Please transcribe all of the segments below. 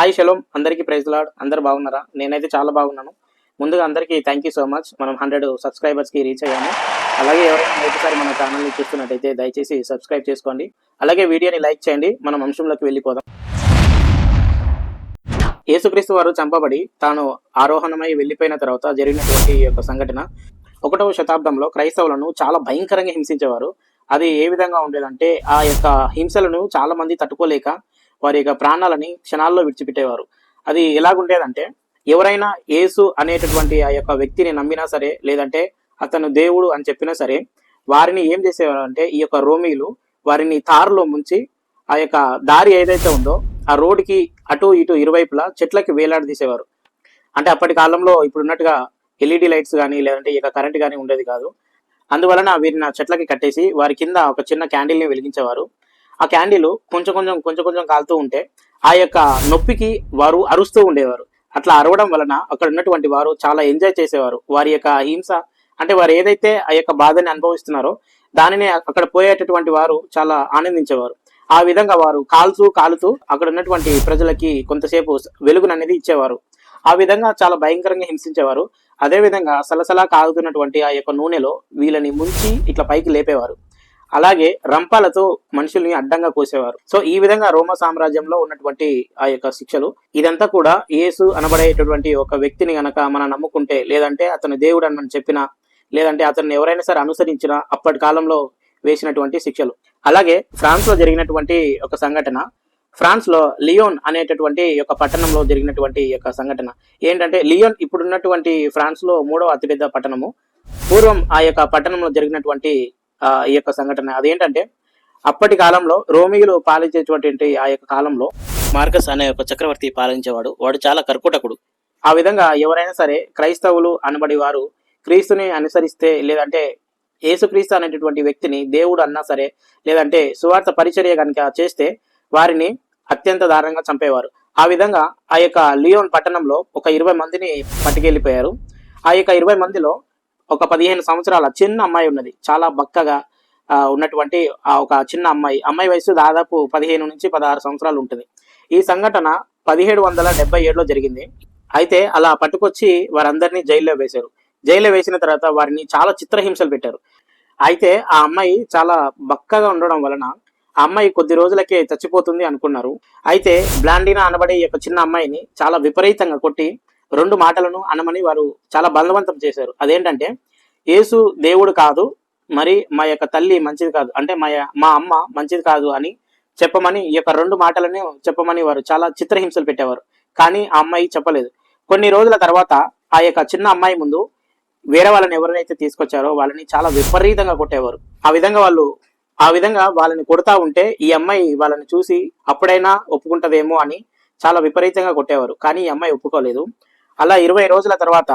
Hi shalom. అందరికీ praise lord. అందరు బాగున్నారా? నేనైతే చాలా బాగున్నాను. ముందుగా అందరికీ థ్యాంక్ యూ సో మచ్ మనం హండ్రెడ్ సబ్స్క్రైబర్స్కి రీచ్ అయ్యాము. అలాగే ఎవరైనా మొదటిసారి మన ఛానల్ని చూస్తున్నట్టయితే దయచేసి సబ్స్క్రైబ్ చేసుకోండి. అలాగే వీడియోని లైక్ చేయండి. మనం అంశంలోకి వెళ్ళిపోదాం. యేసుక్రీస్తు వారు చంపబడి తాను ఆరోహణమై వెళ్ళిపోయిన తర్వాత జరిగినటువంటి ఈ యొక్క సంఘటన ఒకటవ శతాబ్దంలో క్రైస్తవులను చాలా భయంకరంగా హింసించేవారు. అది ఏ విధంగా ఉండేదంటే ఆ యొక్క హింసలను చాలా మంది తట్టుకోలేక వారి యొక్క ప్రాణాలని క్షణాల్లో విడిచిపెట్టేవారు. అది ఎలాగుండేదంటే ఎవరైనా యేసు అనేటటువంటి ఆ యొక్క వ్యక్తిని నమ్మినా సరే లేదంటే అతను దేవుడు అని చెప్పినా సరే వారిని ఏం చేసేవారు అంటే ఈ యొక్క రోమీలు వారిని తారులో ముంచి ఆ యొక్క దారి ఏదైతే ఉందో ఆ రోడ్డుకి అటు ఇటు ఇరువైపులా చెట్లకి వేలాడదీసేవారు అంటే అప్పటి కాలంలో ఇప్పుడు ఉన్నట్టుగా ఎల్ఈడి లైట్స్ కానీ లేదంటే ఇక కరెంట్ కానీ ఉండేది కాదు. అందువలన వీరిని ఆ చెట్లకి కట్టేసి వారి కింద ఒక చిన్న క్యాండిల్ని వెలిగించేవారు. ఆ క్యాండిల్ కొంచెం కొంచెం కొంచెం కొంచెం కాలుతూ ఉంటే ఆ యొక్క నొప్పికి వారు అరుస్తూ ఉండేవారు. అట్లా అరవడం వలన అక్కడ ఉన్నటువంటి వారు చాలా ఎంజాయ్ చేసేవారు. వారి యొక్క హింస అంటే వారు ఏదైతే ఆ యొక్క బాధని అనుభవిస్తున్నారో దానిని అక్కడ పోయేటటువంటి వారు చాలా ఆనందించేవారు. ఆ విధంగా వారు కాల్చూ కాలుతూ అక్కడ ఉన్నటువంటి ప్రజలకి కొంతసేపు వెలుగును అనేది ఇచ్చేవారు. ఆ విధంగా చాలా భయంకరంగా హింసించేవారు. అదే విధంగా సలసలా కాగుతున్నటువంటి ఆ యొక్క నూనెలో వీళ్ళని ముంచి ఇట్లా పైకి లేపేవారు. అలాగే రంపాలతో మనుషుల్ని అడ్డంగా కోసేవారు. సో ఈ విధంగా రోమ సామ్రాజ్యంలో ఉన్నటువంటి ఆ యొక్క శిక్షలు ఇదంతా కూడా యేసు అనబడేటటువంటి ఒక వ్యక్తిని గనక మనం నమ్ముకుంటే లేదంటే అతను దేవుడు అని మనం చెప్పినా లేదంటే అతన్ని ఎవరైనా సరే అనుసరించినా అప్పటి కాలంలో వేసినటువంటి శిక్షలు. అలాగే ఫ్రాన్స్లో జరిగినటువంటి ఒక సంఘటన ఫ్రాన్స్లో లియోన్ అనేటటువంటి ఒక పట్టణంలో జరిగినటువంటి యొక్క సంఘటన. ఏంటంటే లియోన్ ఇప్పుడున్నటువంటి ఫ్రాన్స్లో మూడవ అతిపెద్ద పట్టణము. పూర్వం ఆ యొక్క పట్టణంలో జరిగినటువంటి ఈ యొక్క సంఘటన. అదేంటంటే అప్పటి కాలంలో రోమియోలు పాలించేటువంటి ఆ యొక్క కాలంలో మార్కస్ అనే ఒక చక్రవర్తి పాలించేవాడు. వాడు చాలా కర్కుటకుడు. ఆ విధంగా ఎవరైనా సరే క్రైస్తవులు అనబడి వారు క్రీస్తుని అనుసరిస్తే లేదంటే యేసుక్రీస్తు అనేటటువంటి వ్యక్తిని దేవుడు అన్నా సరే లేదంటే సువార్త పరిచర్య కనుక చేస్తే వారిని అత్యంత దారుణంగా చంపేవారు. ఆ విధంగా ఆ యొక్క లియోన్ పట్టణంలో ఒక ఇరవై మందిని పట్టుకెళ్ళిపోయారు. ఆ యొక్క ఇరవై మందిలో ఒక పదిహేను సంవత్సరాల చిన్న అమ్మాయి ఉన్నది. చాలా బక్కగా ఉన్నటువంటి ఒక చిన్న అమ్మాయి. అమ్మాయి వయసు దాదాపు పదిహేను నుంచి పదహారు సంవత్సరాలు ఉంటుంది. ఈ సంఘటన పదిహేడు వందల డెబ్బై ఏడులో జరిగింది. అయితే అలా పట్టుకొచ్చి వారందరినీ జైల్లో వేశారు. జైల్లో వేసిన తర్వాత వారిని చాలా చిత్రహింసలు పెట్టారు. అయితే ఆ అమ్మాయి చాలా బక్కగా ఉండడం వలన ఆ అమ్మాయి కొద్ది రోజులకే చచ్చిపోతుంది అనుకున్నారు. అయితే బ్లాండినా అనబడే యొక్క చిన్న అమ్మాయిని చాలా విపరీతంగా కొట్టి రెండు మాటలను అనమని వారు చాలా బలవంతం చేశారు. అదేంటంటే యేసు దేవుడు కాదు మరి మా యొక్క తల్లి మంచిది కాదు అంటే మా మా అమ్మ మంచిది కాదు అని చెప్పమని ఈ యొక్క రెండు మాటలను చెప్పమని వారు చాలా చిత్రహింసలు పెట్టేవారు. కానీ ఆ అమ్మాయి చెప్పలేదు. కొన్ని రోజుల తర్వాత ఆ యొక్క చిన్న అమ్మాయి ముందు వేరే వాళ్ళని ఎవరినైతే తీసుకొచ్చారో వాళ్ళని చాలా విపరీతంగా కొట్టేవారు. ఆ విధంగా వాళ్ళు ఆ విధంగా వాళ్ళని కొడతా ఉంటే ఈ అమ్మాయి వాళ్ళని చూసి అప్పుడైనా ఒప్పుకుంటదేమో అని చాలా విపరీతంగా కొట్టేవారు. కానీ ఈ అమ్మాయి ఒప్పుకోలేదు. అలా ఇరవై రోజుల తర్వాత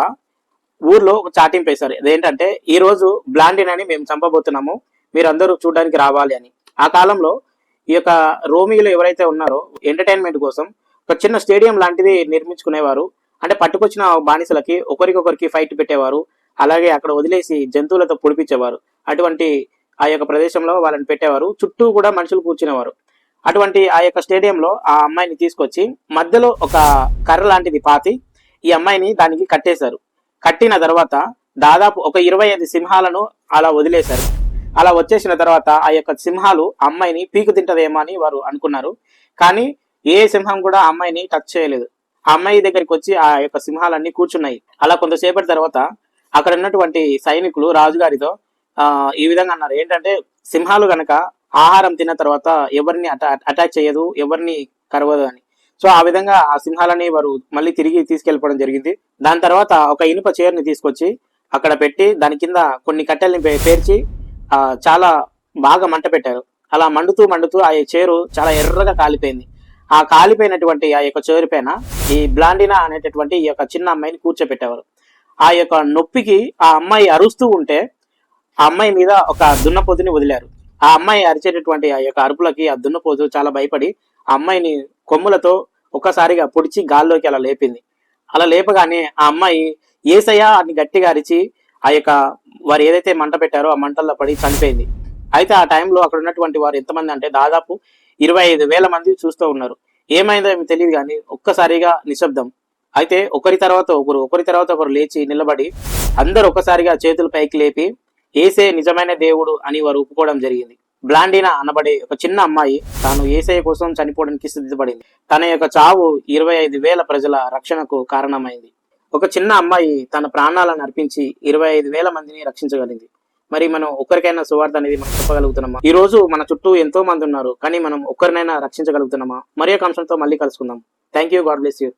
ఊర్లో ఒక చాటింపు వేశారు. అదేంటంటే ఈ రోజు బ్లాండిన్ అని మేము చంపబోతున్నాము మీరు అందరూ చూడడానికి రావాలి అని. ఆ కాలంలో ఈ యొక్క రోమియోలు ఎవరైతే ఉన్నారో ఎంటర్టైన్మెంట్ కోసం ఒక చిన్న స్టేడియం లాంటిది నిర్మించుకునేవారు. అంటే పట్టుకొచ్చిన బానిసలకి ఒకరికొకరికి ఫైట్ పెట్టేవారు. అలాగే అక్కడ వదిలేసి జంతువులతో పొడిపించేవారు. అటువంటి ఆ యొక్క ప్రదేశంలో వాళ్ళని పెట్టేవారు. చుట్టూ కూడా మనుషులు కూర్చునేవారు. అటువంటి ఆ యొక్క స్టేడియంలో ఆ అమ్మాయిని తీసుకొచ్చి మధ్యలో ఒక కర్ర లాంటిది పాతి ఈ అమ్మాయిని దానికి కట్టేశారు. కట్టిన తర్వాత దాదాపు ఒక ఇరవై ఐదు సింహాలను అలా వదిలేశారు. అలా వచ్చేసిన తర్వాత ఆ యొక్క సింహాలు అమ్మాయిని పీకు తింటదేమో అని వారు అనుకున్నారు. కానీ ఏ సింహం కూడా అమ్మాయిని టచ్ చేయలేదు. ఆ అమ్మాయి దగ్గరికి వచ్చి ఆ యొక్క సింహాలన్నీ కూర్చున్నాయి. అలా కొంతసేపటి తర్వాత అక్కడ ఉన్నటువంటి సైనికులు రాజుగారితో ఆ ఈ విధంగా అన్నారు. ఏంటంటే సింహాలు గనక ఆహారం తిన్న తర్వాత ఎవరిని అటా అటాక్ చేయదు ఎవరిని కరవదు అని. సో ఆ విధంగా ఆ సింహాలని వారు మళ్ళీ తిరిగి తీసుకెళ్ళిపోవడం జరిగింది. దాని తర్వాత ఒక ఇనుప చైర్ని తీసుకొచ్చి అక్కడ పెట్టి దాని కింద కొన్ని కట్టెల్ని పే- పేర్చి ఆ చాలా బాగా మంట పెట్టారు. అలా మండుతూ మండుతూ ఆ చేరు చాలా ఎర్రగా కాలిపోయింది. ఆ కాలిపోయినటువంటి ఆ యొక్క చేరు పైన ఈ బ్లాండినా అనేటటువంటి ఈ యొక్క చిన్న అమ్మాయిని కూర్చోపెట్టేవారు. ఆ యొక్క నొప్పికి ఆ అమ్మాయి అరుస్తూ ఉంటే ఆ అమ్మాయి మీద ఒక దున్నపోతుని వదిలారు. ఆ అమ్మాయి అరిచేటటువంటి ఆ యొక్క అరుపులకి ఆ దున్నపోతు చాలా భయపడి ఆ అమ్మాయిని కొమ్ములతో ఒక్కసారిగా పొడిచి గాల్లోకి అలా లేపింది. అలా లేపగానే ఆ అమ్మాయి ఏసయ్యా అని గట్టిగా అరిచి ఆ యొక్క వారు ఏదైతే మంట పెట్టారో ఆ మంటల్లో పడి చనిపోయింది. అయితే ఆ టైంలో అక్కడ ఉన్నటువంటి వారు ఎంతమంది అంటే దాదాపు ఇరవై ఐదు వేల మంది చూస్తూ ఉన్నారు. ఏమైందో ఏమి తెలియదు కానీ ఒక్కసారిగా నిశ్శబ్దం. అయితే ఒకరి తర్వాత ఒకరు ఒకరి తర్వాత ఒకరు లేచి నిలబడి అందరూ ఒకసారిగా చేతులు పైకి లేపి ఏసే నిజమైన దేవుడు అని వారు ఒప్పుకోవడం జరిగింది. బ్లాండినా అనబడే ఒక చిన్న అమ్మాయి తాను ఏసఐ కోసం చనిపోవడానికి సిద్ధపడింది తన యొక్క చావు ఇరవై ఐదు వేల ప్రజల రక్షణకు కారణమైంది. ఒక చిన్న అమ్మాయి తన ప్రాణాలను అర్పించి ఇరవై ఐదు వేల మందిని రక్షించగలిగింది మరి మనం ఒక్కరికైనా సువార్త అనేది మనం చెప్పగలుగుతున్నామా? ఈ రోజు మన చుట్టూ ఎంతో మంది ఉన్నారు కానీ మనం ఒక్కరినైనా రక్షించగలుగుతున్నామా? మరి ఒక అంశంతో మళ్ళీ కలుసుకుందాం. Thank you God bless you